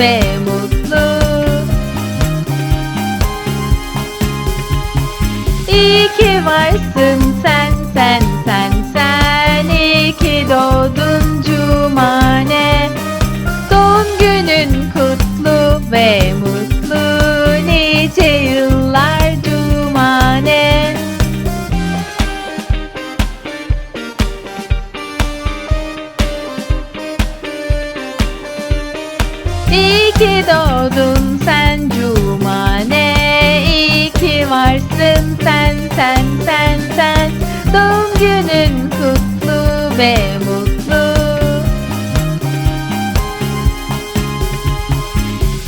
ve mutlu. İyi ki varsın sen sen sen sen. İyi ki doğdun cumane. Doğum günün kutlu ve mutlu. Nice yıllar cumane. İyi ki doğdun sen Cumane İyi ki varsın sen sen sen sen. Doğum günün kutlu ve mutlu.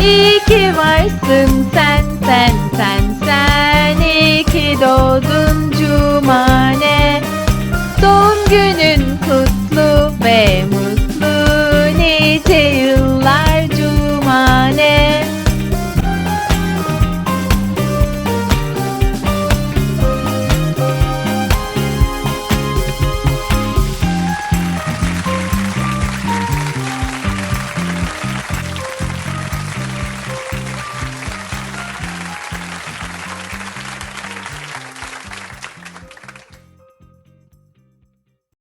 İyi ki varsın sen sen sen sen. İyi ki doğdun Cumane Doğum günün kutlu ve